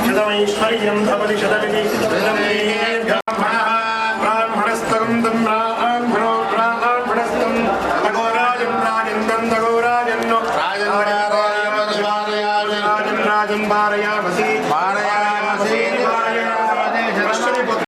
శతమైశ్వర్యం Bhavati శతమితి బ్రాహ్మణస్తరం బ్రాహ్మణో బ్రాహ్మణస్తం తగోరాజం Rajam తగోరాజన్నో Rajan Rajam పారయామసి పారయా